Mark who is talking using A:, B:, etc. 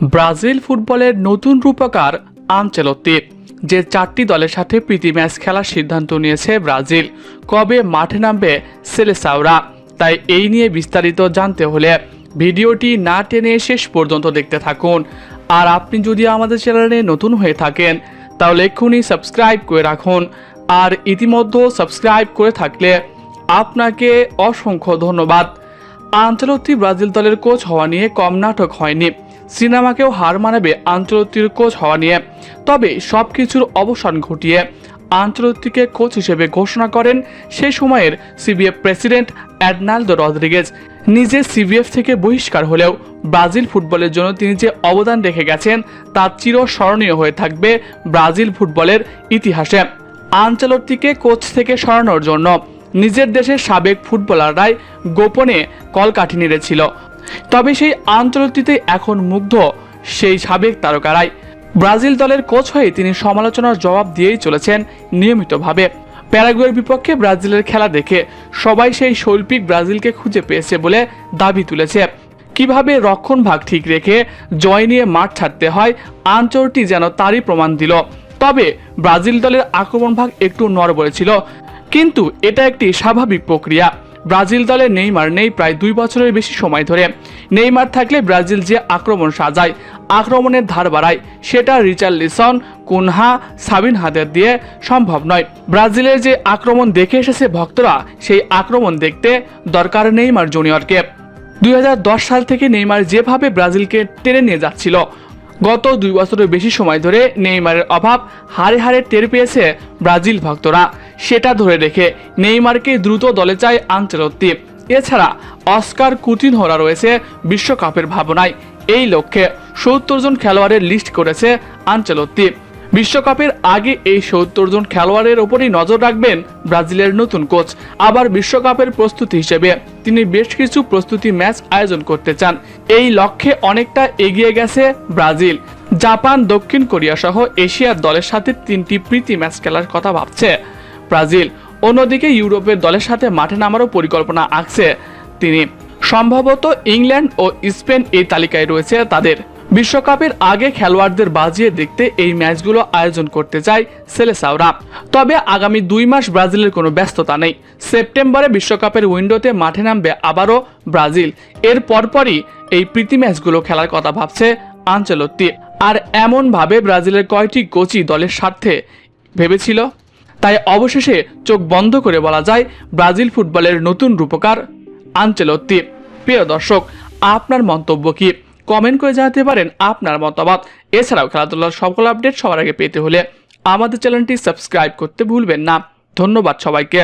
A: Brazil ফুটবলের নতুন রূপকার আনচেলত্তি, যে চারটি দলের সাথে প্রীতি ম্যাচ খেলার সিদ্ধান্ত নিয়েছে ব্রাজিল। কবে মাঠে নামবে সেলেসাওরা? তাই এই নিয়ে বিস্তারিত জানতে হলে ভিডিওটি না টেনে শেষ পর্যন্ত দেখতে থাকুন। আর আপনি যদি আমাদের চ্যানেলে নতুন হয়ে থাকেন, তাহলে এক্ষুনি সাবস্ক্রাইব করে রাখুন। আর ইতিমধ্যে সাবস্ক্রাইব করে থাকলে আপনাকে অসংখ্য ধন্যবাদ। আঞ্চলত্তি ব্রাজিল দলের কোচ হওয়া নিয়ে কম নাটক হয়নি। সিনেমাকেও হার মানাবে আন্তর্জাতিক কোচ হওয়া নিয়ে। তবে সব কিছুর অবসান ঘটিয়ে আঞ্চলত্তিকে কোচ হিসেবে ঘোষণা করেন সেই সময়ের সিবিএফ প্রেসিডেন্ট অ্যাডনাল্ডো রদ্রিগেজ। নিজে সিবিএফ থেকে বহিষ্কার হলেও ব্রাজিল ফুটবলের জন্য তিনি যে অবদান রেখে গেছেন, তা চিরস্মরণীয় হয়ে থাকবে ব্রাজিল ফুটবলের ইতিহাসে। আঞ্চলত্তিকে কোচ থেকে সরানোর জন্য নিজের দেশের সাবেক ফুটবলাররাই গোপনে কলকাঠি নেড়েছিল। তবে সেই আঞ্চলতিতে এখন মুগ্ধ সেই সাবেক তারকারাই। ব্রাজিল দলের কোচ হয়ে তিনি সমালোচনার জবাব দিয়েই চলেছেন নিয়মিতভাবে। প্যারাগুয়ের বিপক্ষে ব্রাজিলের খেলা দেখে সবাই সেই শৈল্পিক ব্রাজিলকে খুঁজে পেয়েছে বলে দাবি তুলেছে। কীভাবে রক্ষণ ভাগ ঠিক রেখে জয় নিয়ে মাঠ ছাড়তে হয় আঞ্চলটি যেন তারই প্রমাণ দিল। তবে ব্রাজিল দলের আক্রমণ ভাগ একটু নড়বড়ে ছিল, কিন্তু এটা একটি স্বাভাবিক প্রক্রিয়া। ব্রাজিল দলে নেইমার নেই প্রায় দুই বছরের বেশি সময় ধরে। নেইমার থাকলে ব্রাজিল যে আক্রমণ সাজায়, আক্রমণের ধার বাড়ায়, সেটা রিচার্ড লিসন কুনহা, সাবিন হাদের দিয়ে সম্ভব নয়। ব্রাজিলের যে আক্রমণ দেখে এসেছে ভক্তরা, সেই আক্রমণ দেখতে দরকার নেইমার জুনিয়রকে। দুই হাজার দশ সাল থেকে নেইমার যেভাবে ব্রাজিলকে টেনে নিয়ে যাচ্ছিল, গত দুই বছরের বেশি সময় ধরে নেইমারের অভাব হারে হারে টের পেয়েছে ব্রাজিল ভক্তরা। সেটা ধরে রেখে নেইমারকে দ্রুত দলে চায় আঞ্চলত্তি। এছাড়া অস্কার কুটিনহোরা রয়েছে বিশ্বকাপের ভাবনায়। এই লক্ষ্যে সত্তর জন খেলোয়াড়ের লিস্ট করেছে আঞ্চলত্তি। বিশ্বকাপের আগে এই সত্তর জন খেলোয়াড়ের ওপরই নজর রাখবেন ব্রাজিলের নতুন কোচ। আবার বিশ্বকাপের প্রস্তুতি হিসেবে তিনি বেশ কিছু প্রস্তুতি ম্যাচ আয়োজন করতে চান। এই লক্ষ্যে অনেকটা এগিয়ে গেছে ব্রাজিল। জাপান, দক্ষিণ কোরিয়া সহ এশিয়ার দলের সাথে তিনটি প্রীতি ম্যাচ খেলার কথা ভাবছে। ব্রাজিল। অন্যদিকে ইউরোপের দলের সাথে মাঠে নামারও পরিকল্পনা আঁকছে তিনি। সম্ভবত ইংল্যান্ড ও স্পেন এই তালিকায় রয়েছে তাদের। বিশ্বকাপের আগে খেলোয়াড়দের বাজিয়ে দেখতে এই ম্যাচগুলো আয়োজন করতে চায় সেলেসাওরা। তবে আগামী দুই মাস ব্রাজিলের কোনো ব্যস্ততা নেই। সেপ্টেম্বরে বিশ্বকাপের উইন্ডোতে মাঠে নামবে আবারও ব্রাজিল। এর পরপরই এই প্রীতি ম্যাচগুলো খেলার কথা ভাবছে আঞ্চলত্তি। আর এমনভাবে ব্রাজিলের কয়টি কোচই দলের স্বার্থে ভেবেছিল? তাই অবশেষে চোখ বন্ধ করে বলা যায় ব্রাজিল ফুটবলের নতুন রূপকার আঞ্চেলত্তি। প্রিয় দর্শক, আপনার মন্তব্য কি? কমেন্ট করে জানাতে পারেন আপনার মতামত। এছাড়াও খেলাধুলার সকল আপডেট সবার আগে পেতে হলে আমাদের চ্যানেলটি সাবস্ক্রাইব করতে ভুলবেন না। ধন্যবাদ সবাইকে।